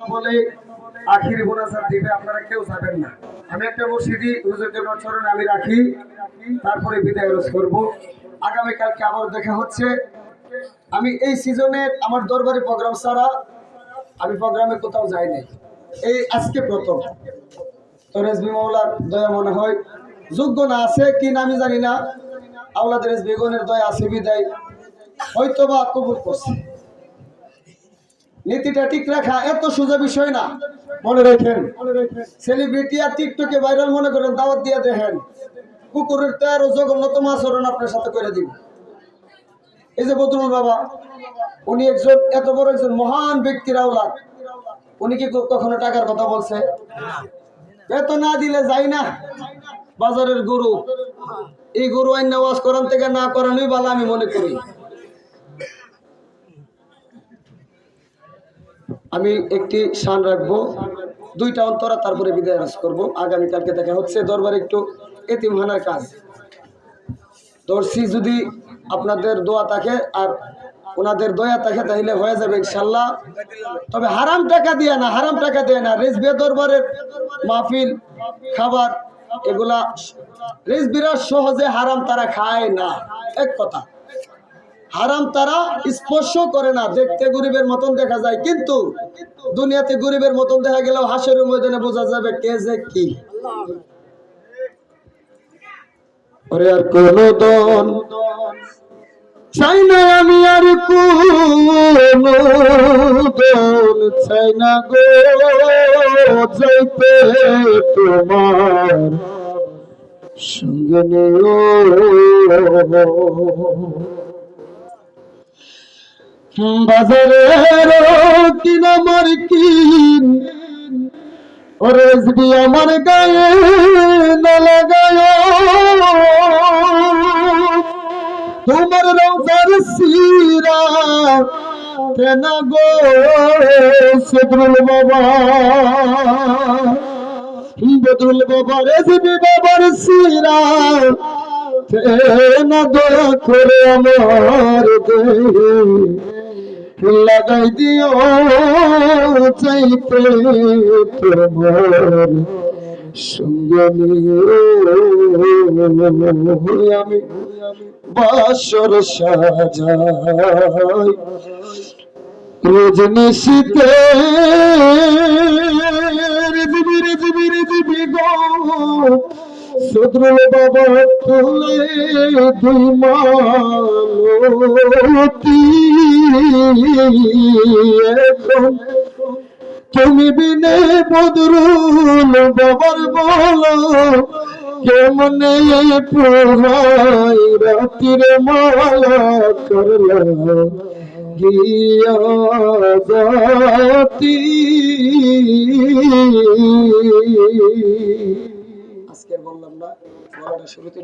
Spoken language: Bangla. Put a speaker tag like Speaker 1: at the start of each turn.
Speaker 1: বলে আখিরি দিবে, আপনারা কেউ যাবেন না। আমি একটা মসজিদি আমি রাখি, তারপরে বিদায় রোজ করব। আবার দেখা হচ্ছে। আমি এই সিজনের আমার দরবারি প্রোগ্রাম ছাড়া আমি প্রোগ্রামে কোথাও যাই নাই। এই আজকে প্রথম। তো রেজবি মাওলার দয়া মনে হয় যোগ্য না আছে কি না আমি জানি না। আওলাদের রেজবি বেগুনের দয়া আছে, বিদায়। হয়তো বা কবুল করছে। নীতিটা ঠিক রাখা এত সোজা বিষয় না। মনে রাখেন সেলিব্রিটি আর টিকটকে ভাইরাল মনে করেন, দাওয়াত দিয়ে দেখেন, কুকুরের তেরো জঘন্যতম আচরণ আপনার সাথে করে দিব। এই যে বদরুল বাবা, উনি একজন, এত বড় একজন মহান ব্যক্তির আওলাদ। উনি কি কখনো টাকার কথা বলছে? এত না দিলে যাই না। বাজারের গরু, এই গরু আইন ওয়াজ করান থেকে না করানোই ভালো আমি মনে করি। আমি একটি শান রাখব, দুইটা অন্তরা তারপরে বিদায় রাজ করব। আগামীকালকে দেখা হচ্ছে, দরবারে একটু এতিমহানার কাজ। দর্শি যদি আপনাদের দোয়া থাকে আর ওনাদের দয়া থাকে, তাহলে হয়ে যাবে ইনশাল্লাহ। তবে হারাম টাকা দিয়ে না, হারাম টাকা দিয়ে না। রেজবিয়া দরবারের মাহফিল, খাবার, এগুলা রেজবিরা সহজে হারাম তারা খায় না। এক কথা। হারাম তারা স্পর্শ করে না। দেখতে গরিবের মতন দেখা যায়, কিন্তু দুনিয়াতে গরিবের মতন দেখা গেলেও হাসের ময়দানে বোঝা যাবে কে যে কি। চাই না আমি আর কোন চাই না গো, যাইতে তোমার সঙ্গে বাজারের কিনা আমার কিন ওরে যদি আমার গায়ে না লাগায় তোমার রোজার সিরা কেন গো সদরুল বাবা? বদরুল বাবা, রেজবি বাবার সিরা না দয়া করে আমার দেহে? লাগাই দিও চাইতে তোমার আমি বাসর সাজাই। রজনী শীতে রেজবি রেজবি রেজবি গো। সদরুল বাবা তুলে দুই মালতি বদরুল বাবার বলো কেমনে পোহাই রাতির মালা করলা? গিয়া বললাম না শুরুতে